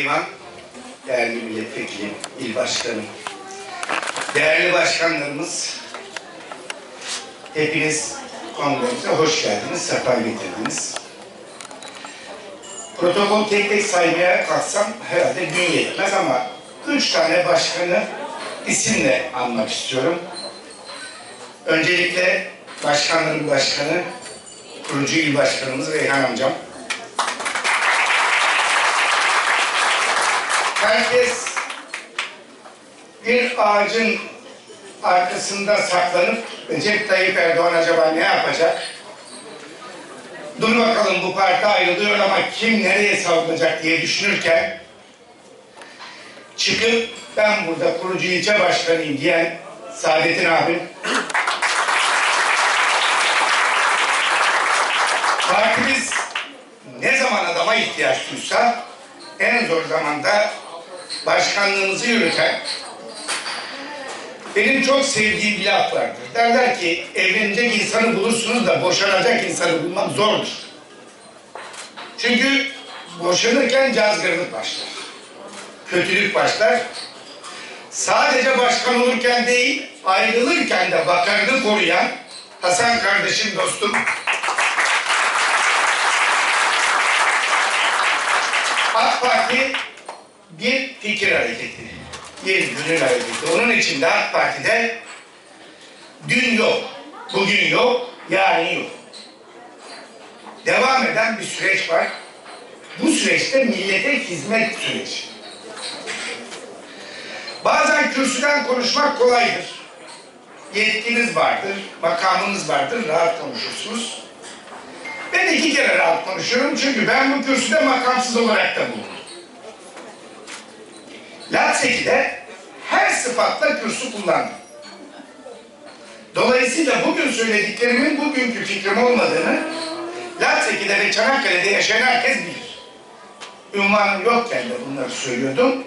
İvan, değerli milletvekili, il başkanım, değerli başkanlarımız, hepiniz kongremize hoş geldiniz, sefa getirdiniz. Protokol tek tek saymaya kalksam herhalde gün yetmez ama üç tane başkanı isimle anmak istiyorum. Öncelikle başkanların başkanı, kurucu il başkanımız Reyhan amcam. Herkes bir ağacın arkasında saklanıp Recep Tayyip Erdoğan acaba ne yapacak? Dur bakalım bu parti ayrılıyor ama kim nereye savunacak diye düşünürken çıkıp ben burada kurucu ilçe başkanıyım diyen Saadettin abim partimiz ne zaman adama ihtiyaç duysa en zor zamanda başkanlığımızı yürüten benim çok sevdiğim bir laf vardır. Derler ki evlenecek insanı bulursunuz da boşanacak insanı bulmak zordur. Çünkü boşanırken cazgırlık başlar. Kötülük başlar. Sadece başkan olurken değil, ayrılırken de bakanını koruyan Hasan kardeşim dostum AK Parti bir fikir hareketi, bir gönül hareketi. Onun için de AK Parti'de dün yok, bugün yok, yarın yok. Devam eden bir süreç var. Bu süreçte millete hizmet süreci. Bazen kürsüden konuşmak kolaydır. Yetkiniz vardır, makamınız vardır, rahat konuşursunuz. Ben iki kere rahat konuşuyorum çünkü ben bu kürsüde makamsız olarak da bulundum. Latseki'de her sıfatla kürsü kullandım. Dolayısıyla bugün söylediklerimin bugünkü fikrim olmadığını Latseki'de ve Çanakkale'de yaşayan herkes bilir. Ünvanım yokken de bunları söylüyordum.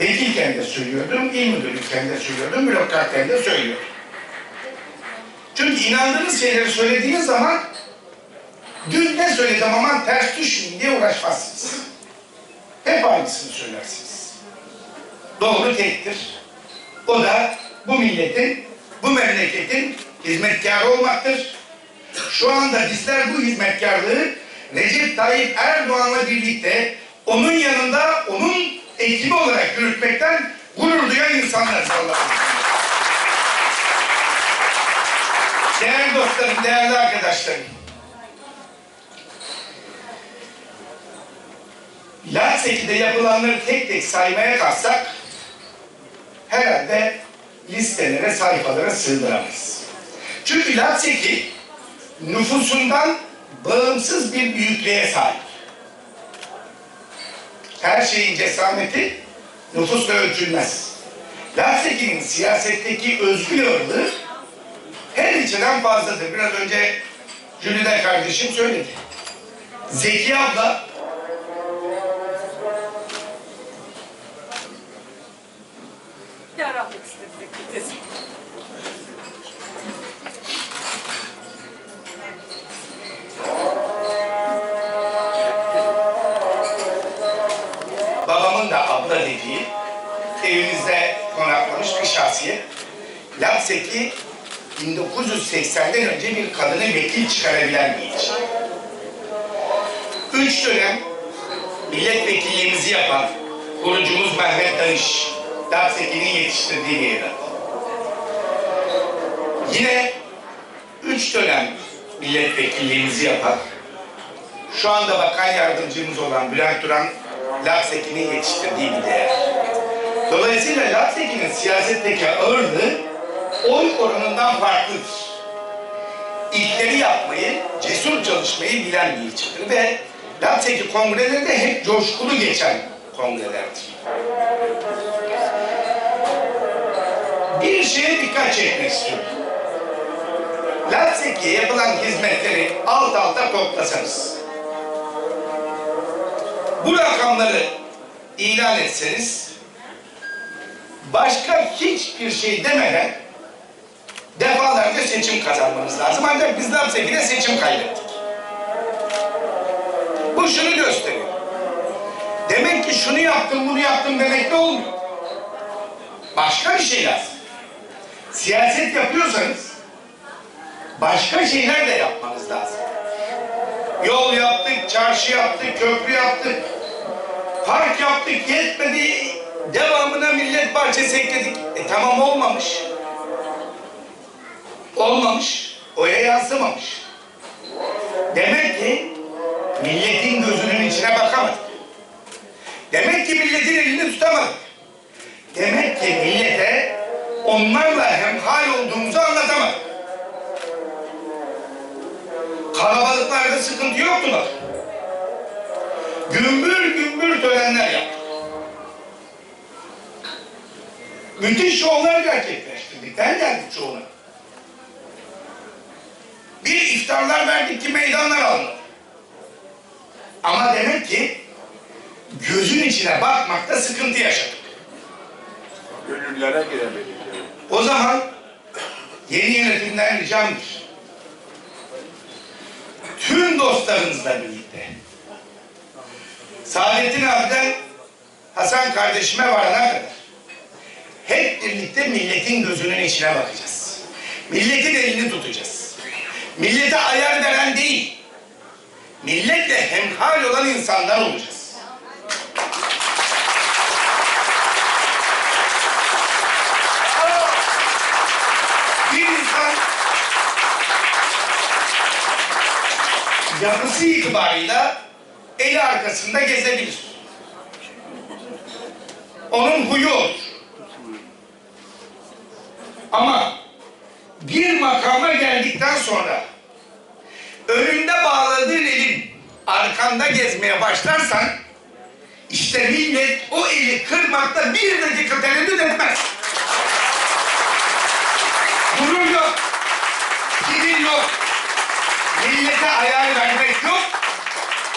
Vekilken de söylüyordum, il müdürlükken de söylüyordum, bürokratten de söylüyordum. Çünkü inandığınız şeyleri söylediğiniz zaman Dün ne söyledim aman ters düşmeyin diye uğraşmazsınız. Hep aynısını söylersiniz. Doğru tektir. O da bu milletin, bu memleketin hizmetkarı olmaktır. Şu anda bizler bu hizmetkarlığı Recep Tayyip Erdoğan'la birlikte onun yanında onun ekibi olarak yürütmekten gurur duyan insanlarız Allah'ım. Değerli dostlarım, değerli arkadaşlarım. Latseki'de yapılanları tek tek saymaya kalksak herhalde listelere, sayfalara sığdıramayız. Çünkü Latseki nüfusundan bağımsız bir büyüklüğe sahip. Her şeyin cesameti nüfusla ölçülmez. Latseki'nin siyasetteki özgür her içeden fazladır. Biraz önce Jülide kardeşim söyledi. Zeki abla Yaratmak istedik babamın da abla dediği evimizde konaklamış bir şahsiyet. Lapseki 1980'den önce bir kadını vekil çıkarabilen bir ilçe. Üç dönem milletvekilliğimizi yapan kurucumuz Mehmet Danış, Lapseki'nin yetiştirdiği bir. Yine üç dönem milletvekilliğimizi yapan şu anda bakan yardımcımız olan Bülent Duran Lapseki'nin yetiştirdiği bir değer. Dolayısıyla Lapseki'nin siyasetteki ağırlığı oy oranından farklıdır. İlkleri yapmayı, cesur çalışmayı bilen bir ilçedir ve Lapseki kongreleri de hep coşkulu geçen kongrelerdir. Bir şeye dikkat çekmek istiyorum. Lapseki'ye yapılan hizmetleri alt alta toplasanız, bu rakamları ilan etseniz başka hiçbir şey demeden defalarca seçim kazanmanız lazım. Ancak biz Lapseki'de seçim kaybettik. Bu şunu gösteriyor. Demek ki şunu yaptım yaptım demekle olmuyor. Başka bir şey lazım. Siyaset yapıyorsanız başka şeyler de yapmanız lazım. Yol yaptık, çarşı yaptık, köprü yaptık, park yaptık, yetmedi. Devamına millet bahçesi ekledik. E tamam olmamış. Olmamış. Oya yansımamış. Demek ki milletin gözünün içine bakamadık. Demek ki milletin elini tutamadık. Demek ki onlarla hemhal olduğumuzu anlatamadık. Kalabalıklarda sıkıntı yoktu bak. Gümbür gümbür törenler yaptık. Müthiş şovlar gerçekleştirdik. Ben geldik çoğuna. Bir iftarlar verdik ki meydanlar alınır. Ama demek ki gözün içine bakmakta sıkıntı yaşadık. Gönüllere giremedik. yani. O zaman yeni yönetimden ricamdır. Tüm dostlarınızla birlikte Saadettin abiden Hasan kardeşime varana kadar hep birlikte milletin gözünün içine bakacağız. Milletin elini tutacağız. Millete ayar veren değil, milletle hemhal olan insanlar olacağız. Bir insan yapısı itibarıyla eli arkasında gezebilir. Onun huyu olur. Ama bir makama geldikten sonra önünde bağladığın elin arkanda gezmeye başlarsan işte millet o eli kırmakta bir dakika tereddüt etmez. Gurur yok. Kibir yok. Ayar vermek yok.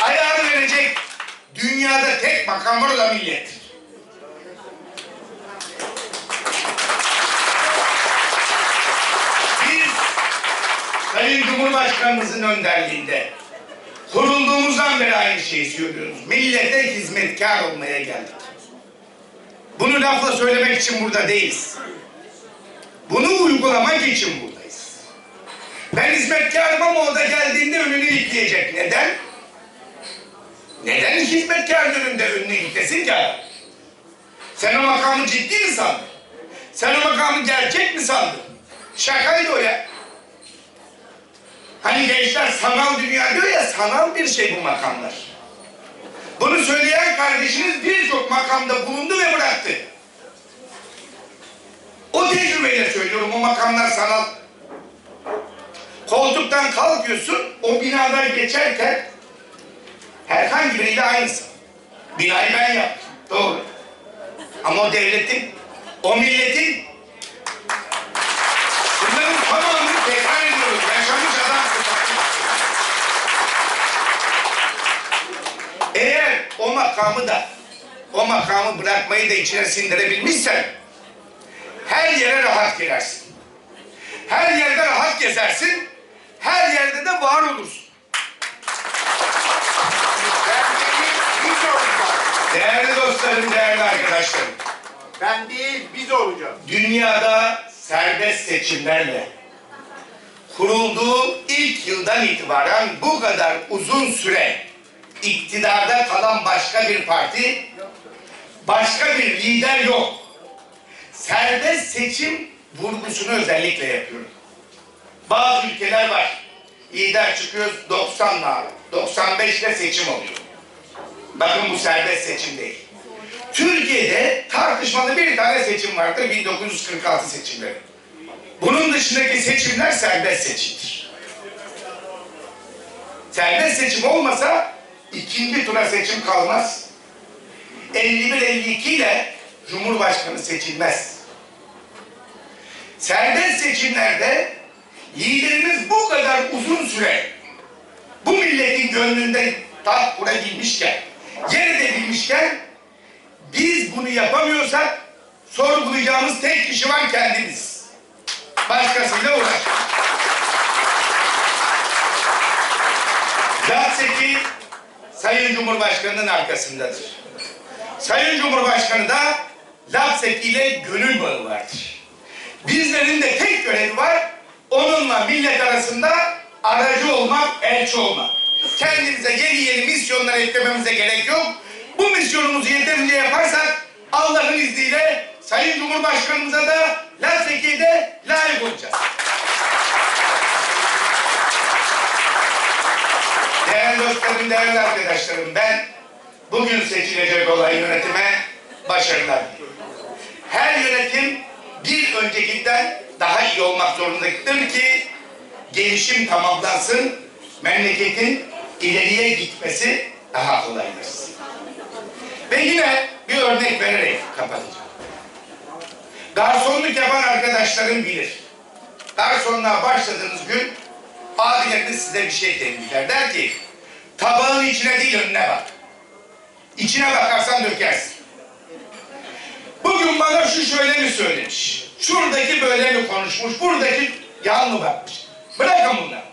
Ayar verecek dünyada tek makam var o da millettir. Biz Sayın Cumhurbaşkanımızın önderliğinde kurulduğumuzdan beri aynı şeyi söylüyoruz. Millete hizmetkar olmaya geldik. Bunu lafla söylemek için burada değiliz. Bunu uygulamak için buradayız. Ben hizmetkarım ama o da geldiğinde önünü ilikleyecek. Neden? Neden hizmetkarın önünde önünü iliklesin ki adam? Sen o makamı ciddi mi sandın? Sen o makamı gerçek mi sandın? Şakaydı o ya. Hani gençler sanal dünya diyor ya sanal bir şey bu makamlar. Bunu söyleyen kardeşiniz birçok makamda bulundu ve bıraktı. O tecrübeyle söylüyorum o makamlar sanal. Koltuktan kalkıyorsun o binadan geçerken herhangi biriyle aynısın. Binayı ben yaptım. Doğru. Ama o devletin, o milletin bunların tamamını tekrar ediyoruz. Yaşamış adamsın. Eğer o makamı da o makamı bırakmayı da içine sindirebilmişsen her yere rahat girersin. Her yerde rahat gezersin. Her yerde de var olursun. Ben değil, biz olacağız. Değerli dostlarım, değerli arkadaşlarım. Ben değil, biz olacağız. Dünyada serbest seçimlerle kurulduğu ilk yıldan itibaren bu kadar uzun süre iktidarda kalan başka bir parti, başka bir lider yok. Serbest seçim vurgusunu özellikle yapıyorum. Bazı ülkeler var. Lider çıkıyor 90'la, 95'le seçim oluyor. Bakın bu serbest seçim değil. Türkiye'de tartışmalı bir tane seçim vardır 1946 seçimleri. Bunun dışındaki seçimler serbest seçimdir. Serbest seçim olmasa ikinci tura seçim kalmaz. 51-52 ile Cumhurbaşkanı seçilmez. Serbest seçimlerde liderimiz bu kadar uzun süre bu milletin gönlünde taht kurabilmişken, yer edebilmişken biz bunu yapamıyorsak sorgulayacağımız tek kişi var kendimiz. Başkasıyla uğraş. Zatseki Sayın Cumhurbaşkanı'nın arkasındadır. Sayın Cumhurbaşkanı da Lapseki ile gönül bağı vardır. Bizlerin de tek görevi var, onunla millet arasında aracı olmak, elçi olmak. Kendimize yeni yeni misyonlar eklememize gerek yok. Bu misyonumuzu yeterince yaparsak Allah'ın izniyle Sayın Cumhurbaşkanımıza da Lapseki'ye de layık olacağız. Değerli dostlarım, değerli arkadaşlarım ben bugün seçilecek olan yönetime başarılar diliyorum. Her yönetim bir öncekinden daha iyi olmak zorundadır ki gelişim tamamlansın, memleketin ileriye gitmesi daha kolaylaşsın. Ve yine bir örnek vererek kapatacağım. Garsonluk yapan arkadaşlarım bilir. Garsonluğa başladığınız gün abileriniz size bir şey tembihler. Der ki tabağın içine değil önüne bak. İçine bakarsan dökersin. Bugün bana şu şöyle mi söylemiş? Şuradaki böyle mi konuşmuş, buradaki yan mı bakmış? Bırakın bunları.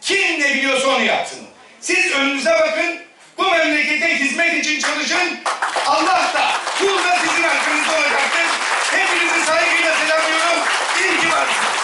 Kim ne biliyorsa onu yapsın. Siz önünüze bakın, bu memlekete hizmet için çalışın. Allah da, kul da sizin hakkınızda olacaktır. Hepinizi saygıyla selamlıyorum. İyi ki varsınız.